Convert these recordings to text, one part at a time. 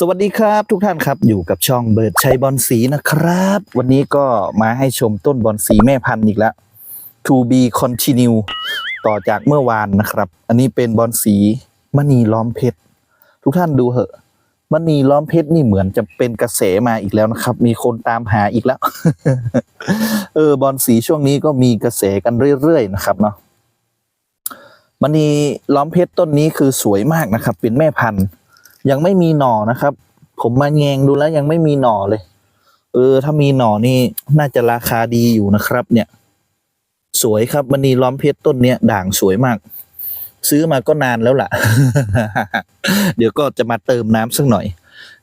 สวัสดีครับทุกท่านครับอยู่กับช่องเบิร์ดชัยบอลสีนะครับ วันนี้ก็มาให้ชมต้นบอลสีแม่พันธุ์อีกแล้ว to be continue ต่อจากเมื่อวานนะครับ อันนี้เป็นบอลสีมณีล้อมเพชรทุกท่านดูเหอะมณีล้อมเพชรนี่เหมือนจะเป็นกระแสมาอีกแล้วนะครับ มีคนตามหาอีกแล้ว เออบอลสีช่วงนี้ก็มีกระแสกันเรื่อยๆนะครับเนาะมณีล้อมเพชรต้นนี้คือสวยมากนะครับ เป็นแม่พันธุ์ ยังไม่มีหน่อนะครับ ผมมาแงงดูแล้วยังไม่มีหน่อเลย เออ ถ้ามีหน่อนี่น่าจะราคาดีอยู่นะครับ เนี่ย สวยครับมณีล้อมเพชรต้นเนี้ยด่างสวยมาก ซื้อมาก็นานแล้วล่ะ เดี๋ยวก็จะมาเติมน้ำสักหน่อย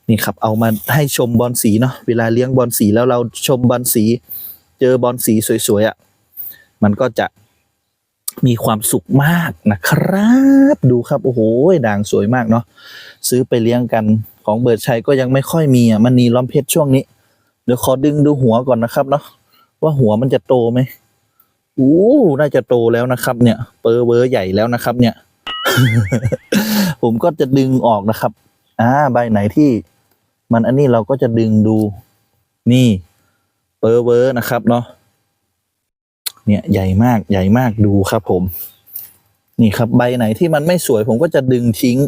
นี่ครับ เอามาให้ชมบอลสีเนาะเวลาเลี้ยงบอลสีแล้วเราชมบอลสี เจอบอลสีสวยๆอะ่ะมันก็จะ มีความสุขมากนะครับ ดูครับโอ้โหด่างสวยมากเนาะซื้อไปเลี้ยงกันของเบิร์ดชัยก็ยังไม่ค่อยมีอะมันนีล้อมเพชรช่วงนี้ เดี๋ยวขอดึงดูหัวก่อนนะครับเนาะว่าหัวมันจะโตไหมอู้น่าจะโตแล้วนะครับ เนี่ย เปอร์เวอร์ใหญ่แล้วนะครับ เนี่ย ผมก็จะดึงออกนะครับ อ่า ใบไหนที่ มันอันนี้เราก็จะดึงดูนี่ เปอร์เวอร์นะครับ เนาะ เนี่ยใหญ่มากใหญ่มากดูครับผม นี่ครับใบไหนที่มันไม่สวยผมก็จะดึงทิ้ง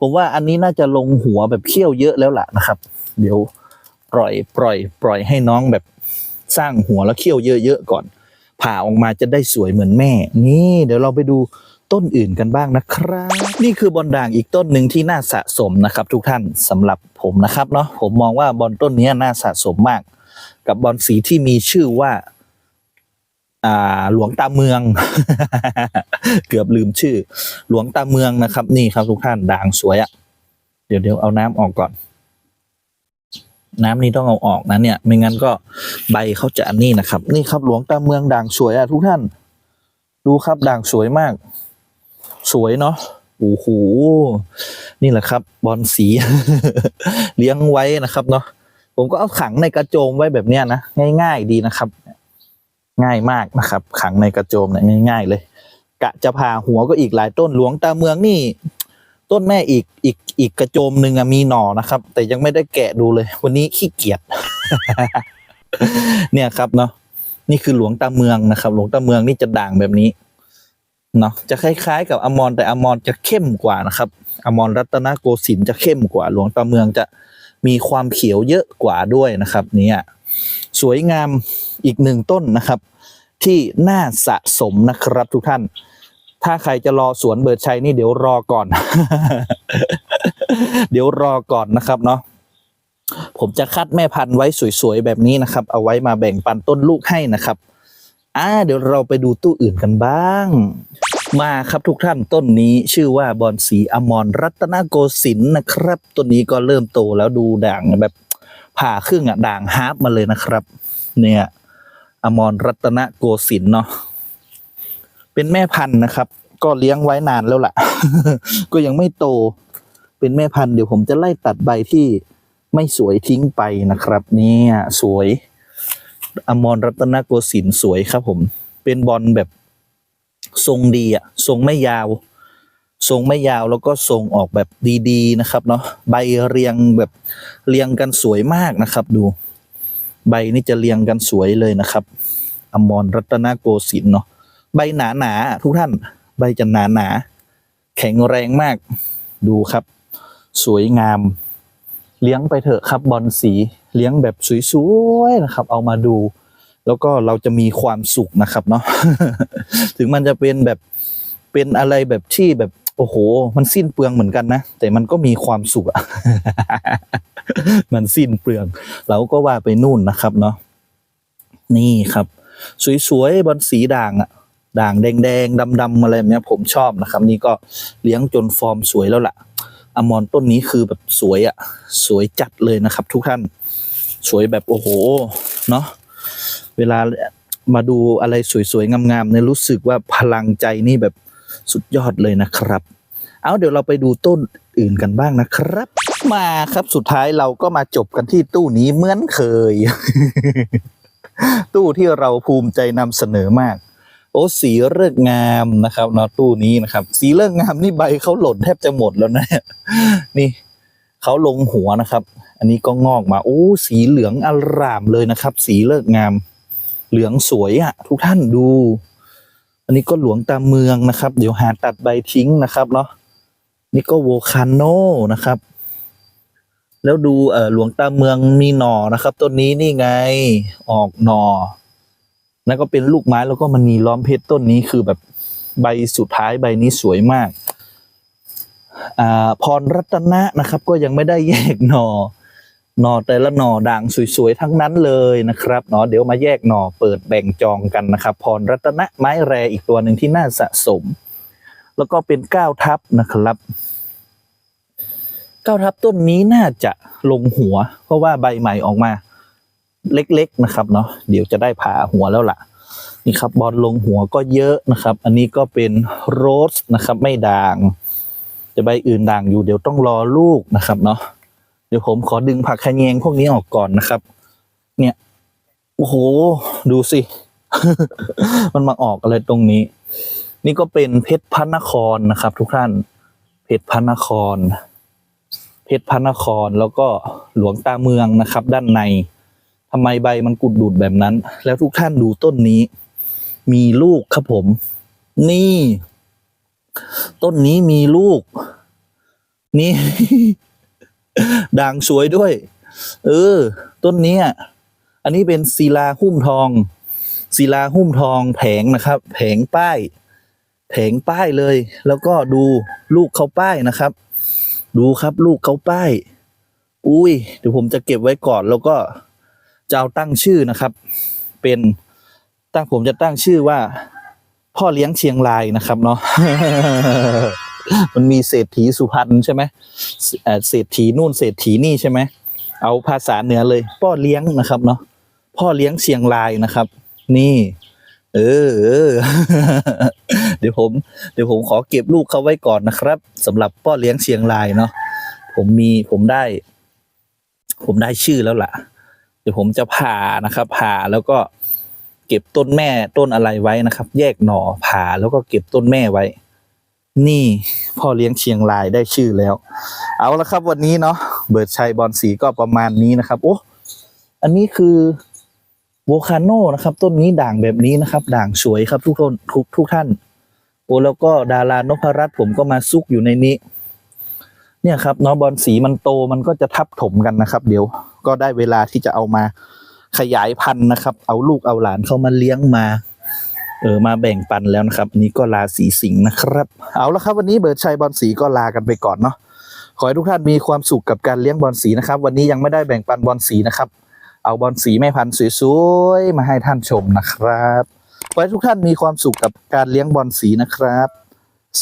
ผมว่าอันนี้น่าจะลงหัวแบบเขี้ยวเยอะแล้วล่ะนะครับ เดี๋ยวปล่อยปล่อย ปล่อยให้น้องแบบสร้างหัวแล้วเขี้ยวเยอะๆก่อน ผ่าออกมาจะได้สวยเหมือนแม่ นี่เดี๋ยวเราไปดูต้นอื่นกันบ้างนะครับ นี่คือบอลด่างอีกต้นหนึ่งที่น่าสะสมนะครับ ทุกท่านสำหรับผมนะครับเนาะผมมองว่าบอลต้นนี้น่าสะสมมาก กับบอลสีที่มีชื่อว่า หลวงตาเมือง เกือบลืมชื่อ หลวงตาเมืองนะครับ นี่ครับทุกท่านด่างสวยอะ่ะ เดี๋ยวเดี๋ยวเอาน้ำออกก่อน น้ำนี้ต้องเอาออกนะเนี่ย ไม่งั้นก็ใบเขาจะนนี้นะครับ นี่ครับหลวงตาเมืองด่างสวยอะ่ะทุกท่าน ดูครับด่างสวยมาก สวยเนาะโอ้โหนี่แหละครับ บอลสี เลี้ยงไว้นะครับเนาะผมก็เอาขังในกระโจมไว้แบบเนี้ยนะง่าย ๆ ดีนะครับ ง่ายมากนะครับ ขังในกระโจมเนี่ยง่าย ๆ เลย กะจะพาหัวก็อีกหลายต้นหลวงตาเมืองนี่ ต้นแม่อีกอีกอีกกระโจมหนึ่งมีหน่อนะครับ แต่ยังไม่ได้แกะดูเลย วันนี้ขี้เกียจเนี่ยครับเนาะนี่คือหลวงตาเมืองนะครับ หลวงตาเมืองนี่จะด่างแบบนี้เนาะจะคล้ายๆ กับอมรแต่อมรจะเข้มกว่านะครับ อมรรัตนโกสินทร์จะเข้มกว่า หลวงตาเมืองจะมีความเขียวเยอะกว่าด้วยนะครับ เนี่ย สวยงามอีกหนึ่งต้นนะครับ ที่น่าสะสมนะครับทุกท่าน ถ้าใครจะรอสวนเบิร์ดชัยนี่เดี๋ยวรอก่อน เดี๋ยวรอก่อนนะครับเนาะผมจะคัดแม่พันธุ์ไว้สวยๆแบบนี้นะครับ เอาไว้มาแบ่งปันต้นลูกให้นะครับอ่าเดี๋ยวเราไปดูตู้อื่นกันบ้าง มาครับทุกท่านต้นนี้ชื่อว่าบอนสีอมรรัตนโกสินนะครับต้นนี้ก็เริ่มโตแล้วดูด่างแบบ ผ่าครึ่งอะด่างฮาร์ปมาเลยนะครับ เนี่ยอมรรัตนโกสินเนาะเป็นแม่พันธุ์นะครับ ก็เลี้ยงไว้นานแล้วล่ะ ก็ยังไม่โต เป็นแม่พันธุ์เดี๋ยวผมจะไล่ตัดใบที่ไม่สวยทิ้งไปนะครับ เนี่ยสวยอมรรัตนโกสินสวยครับผม เป็นบอลแบบทรงดีอะทรงไม่ยาว ทรงไม่ยาวแล้วก็ทรงออกแบบดีๆนะครับเนาะใบเรียงแบบเรียงกันสวยมากนะครับดู ใบนี่จะเรียงกันสวยเลยนะครับอมรรัตนโกสินทร์เนาะใบหนาหนาๆทุกท่าน ใบจะหนาหนาๆแข็งแรงมากดูครับ สวยงาม เลี้ยงไปเถอะครับบอลสีเลี้ยงแบบสวยๆนะครับ เอามาดู แล้วก็เราจะมีความสุขนะครับเนาะถึงมันจะเป็นแบบเป็นอะไรแบบที่แบบ โอ้โห มันสิ้นเปลืองเหมือนกันนะ แต่มันก็มีความสุขอะมันสิ้นเปลือง เราก็ว่าไปนู่นนะครับเนาะ นี่ครับ สวยๆบอลสีด่างอะด่างแดงๆดำๆอะไรแบบเนี้ยผมชอบนะครับ นี่ก็เลี้ยงจนฟอร์มสวยแล้วล่ะ อมรต้นนี้คือแบบสวยอะสวยจัดเลยนะครับ ทุกท่าน สวยแบบโอ้โห เนาะ เวลามาดูอะไรสวยๆงามๆเนี่ยรู้สึกว่าพลังใจนี่แบบ สุดยอดเลยนะครับ เอาเดี๋ยวเราไปดูต้นอื่นกันบ้างนะครับ มาครับสุดท้ายเราก็มาจบกันที่ตู้นี้เหมือนเคย ตู้ที่เราภูมิใจนำเสนอมาก โอ้สีเลิกงามนะครับเนาะตู้นี้นะครับ สีเลิกงามนี่ใบเขาหล่นแทบจะหมดแล้วนะนี่เขาลงหัวนะครับ อันนี้ก็งอกมาโอ้สีเหลืองอร่ามเลยนะครับ สีเลิกงาม เหลืองสวยอะ่ะ ทุกท่านดู อันนี้ก็หลวงตาเมืองนะครับ เดี๋ยวหาตัดใบทิ้งนะครับเนาะนี่ก็โวคาโนนะครับ แล้วดูเออหลวงตาเมืองมีหน่อนะครับต้นนี้นี่ไงออกหน่อแล้วก็เป็นลูกไม้แล้วก็มันมีล้อมเพชรต้นนี้คือแบบใบสุดท้ายใบนี้สวยมาก อ่าพรรัตนะนะครับ ก็ยังไม่ได้แยกหน่อ หน่อแต่ละหน่อด่างสวยๆ ทั้งนั้นเลยนะครับเนาะเดี๋ยวมาแยกหน่อเปิดแบ่งจองกันนะครับพรรัตนะไม้แรอีกตัวหนึ่งที่น่าสะสม แล้วก็เป็นก้าวทับนะครับก้าวทับต้นนี้น่าจะลงหัว เพราะว่าใบใหม่ออกมา เล็กๆนะครับเนาะเดี๋ยวจะได้ผ่าหัวแล้วล่ะนี่ครับบอลลงหัวก็เยอะนะครับ อันนี้ก็เป็นโรสนะครับ ไม่ด่าง จะใบอื่นด่างอยู่เดี๋ยวต้องรอลูกนะครับเนาะ ดี๋ยวผมขอดึงผักขะแยงพวกนี้ออกก่อนนะครับ เนี่ยโอ้โห ดูสิ มันมาออกอะไรตรงนี้ นี่ก็เป็นเพชรพระนครนะครับ ทุกท่าน เพชรพระนคร เพชรพระนครแล้วก็หลวงตาเมืองนะครับ ด้านในทำไมใบมันกุดดูดแบบนั้น แล้วทุกท่านดูต้นนี้ มีลูกครับผม นี่ ต้นนี้มีลูก นี่ ด่างสวยด้วย เออ ต้นนี้อันนี้เป็นศิลาหุ้มทองศิลาหุ้มทองแผงนะครับ แผงป้าย แผงป้ายเลย แล้วก็ดูลูกเขาป้ายนะครับ ดูครับลูกเขาป้าย อุ้ยเดี๋ยวผมจะเก็บไว้ก่อนแล้วก็จะเอาตั้งชื่อนะครับ เป็นตั้งผมจะตั้งชื่อว่า พ่อเลี้ยงเชียงรายนะครับเนาะ มันมีเศรษฐีสุพรรณใช่ไหมเศรษฐีนู่นเศรษฐีนี่ใช่ไหมเอาภาษาเหนือเลยพ่อเลี้ยงนะครับเนาะพ่อเลี้ยงเชียงรายนะครับ นี่ เออเออเดี๋ยวผม เดี๋ยวผมขอเก็บลูกเขาไว้ก่อนนะครับสำหรับพ่อเลี้ยงเชียงรายเนาะผมมีผมได้ ผมได้ชื่อแล้วล่ะ เดี๋ยวผมจะผ่านะครับผ่าแล้วก็เก็บต้นแม่ต้นอะไรไว้นะครับ แยกหน่อผ่าแล้วก็เก็บต้นแม่ไว้ นี่พ่อเลี้ยงเชียงรายได้ชื่อแล้ว เอาละครับวันนี้เนาะเบิร์ดชัยบอลสีก็ประมาณนี้นะครับ โอ้อันนี้คือโวคาโนนะครับ ต้นนี้ด่างแบบนี้นะครับ ด่างสวยครับทุกคนทุกทุกท่าน โอ้แล้วก็ดารานพรัตน์ผมก็มาซุกอยู่ในนี้ เนี่ยครับเนาะบอลสีมันโตมันก็จะทับถมกันนะครับ เดี๋ยวก็ได้เวลาที่จะเอามาขยายพันธุ์นะครับ เอาลูกเอาหลานเข้ามาเลี้ยงมา เออมาแบ่งปันแล้วนะครับอันนี้ก็ราศีสิงห์นะครับ เอาละครับวันนี้เบิร์ดชัยบอลสีก็ลากันไปก่อนเนาะขอให้ทุกท่านมีความสุขกับการเลี้ยงบอลสีนะครับ วันนี้ยังไม่ได้แบ่งปันบอลสีนะครับ เอาบอลสีแม่พันธุ์สวยๆมาให้ท่านชมนะครับขอให้ทุกท่านมีความสุขกับการเลี้ยงบอลสีนะครับ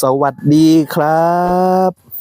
สวัสดีครับ